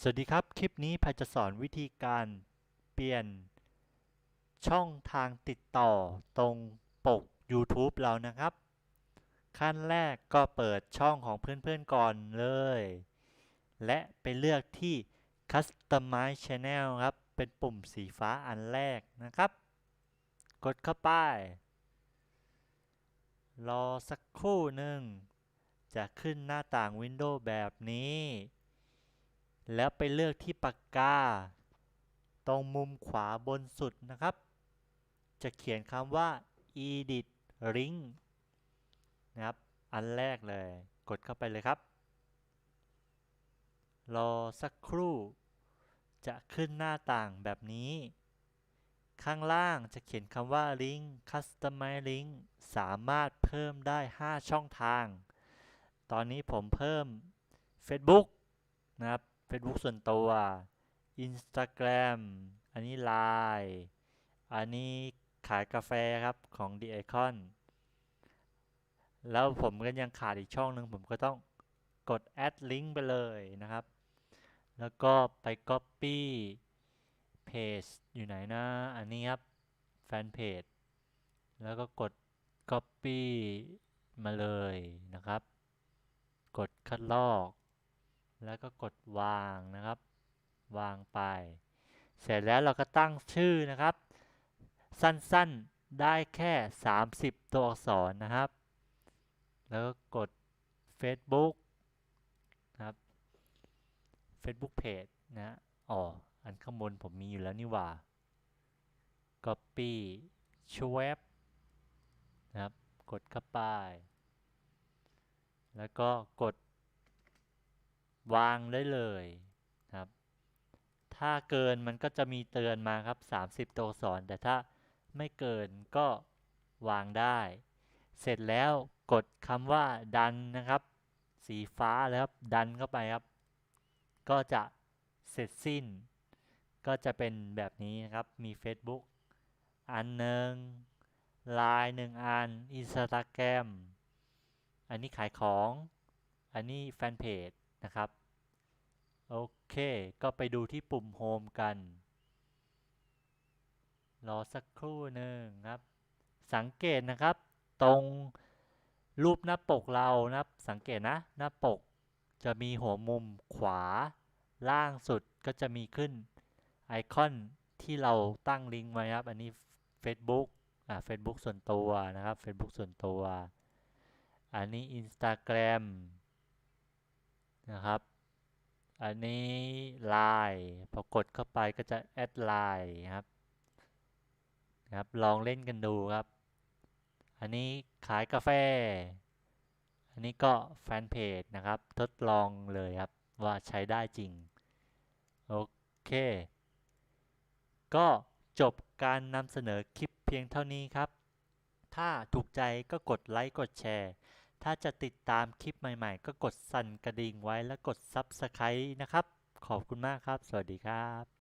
สวัสดีครับ คลิปนี้พายจะสอนวิธีการเปลี่ยนช่องทางติดต่อตรงปก YouTube เรานะครับ ขั้นแรกก็เปิดช่องของเพื่อนๆก่อนเลย และไปเลือกที่ Customize Channel ครับ เป็นปุ่มสีฟ้าอันแรกนะครับ กดเข้าไป รอสักครู่หนึ่ง จะขึ้นหน้าต่างวินโดว์แบบนี้ แล้วไปเลือกที่ปากกา ตรงมุมขวาบนสุดนะครับ จะเขียนคำว่า edit link นะครับ อันแรกเลย กดเข้าไปเลยครับ รอสักครู่ จะขึ้นหน้าต่างแบบนี้ ข้างล่างจะเขียนคำว่า link customize link สามารถเพิ่มได้ 5 ช่องทาง ตอนนี้ผมเพิ่ม Facebook นะครับ Facebook ส่วนตัว Instagram อันนี้ Line อันนี้ขายกาแฟครับของ The Icon แล้วผมก็ยังขาดอีกช่องหนึ่งผมก็ต้องกด add link ไปเลยนะครับ แล้วก็ไป copy page อยู่ไหนนะ อันนี้ครับแฟนเพจแล้วก็กด copy มาเลยนะครับ กดคัดลอก แล้วก็กดวางนะครับ วางไป เสร็จแล้วเราก็ตั้งชื่อนะครับ สั้นๆได้แค่ 30 ตัวอักษรนะครับ แล้วก็กด Facebook นะครับ Facebook Page นะอ๋ออันข้างบนผมมีอยู่แล้วนี่หว่า Copy ชวบนะครับ กดเข้าไป แล้วก็กด วางได้เลยครับ ถ้าเกินมันก็จะมีเตือนมาครับ 30 ตัวอักษร แต่ถ้าไม่เกินก็วางได้ เสร็จแล้วกดคำว่าดันนะครับ สีฟ้าแล้วครับดันเข้าไปครับ ก็จะเสร็จสิ้น ก็จะเป็นแบบนี้นะครับ มี Facebook อันหนึ่ง Line หนึ่งอัน Instagram อันนี้ขายของ อันนี้แฟนเพจ นะครับ โอเค ก็ไปดูที่ปุ่มโฮมกัน รอสักครู่หนึ่งครับ สังเกตนะครับ ตรงรูปหน้าปกเรานะครับ สังเกตนะ หน้าปกจะมีหัวมุมขวา ล่างสุดก็จะมีขึ้นไอคอนที่เราตั้งลิงก์ไว้ครับ อันนี้ Facebook อ่า Facebook ส่วนตัวนะครับ Facebook ส่วนตัว อันนี้ Instagram นะครับ อันนี้ Line พอกดเข้าไปก็จะแอดไลน์ครับนะครับลองเล่นกันดูครับ อันนี้ขายกาแฟ อันนี้ก็แฟนเพจนะครับ ทดลองเลยครับว่าใช้ได้จริง โอเค ก็จบการนำเสนอคลิปเพียงเท่านี้ครับ ถ้าถูกใจก็กดไลค์กดแชร์ ถ้าจะติดตามคลิปใหม่ๆ ก็กดสั่นกระดิ่งไว้และกด Subscribe นะครับ ขอบคุณมากครับ สวัสดีครับ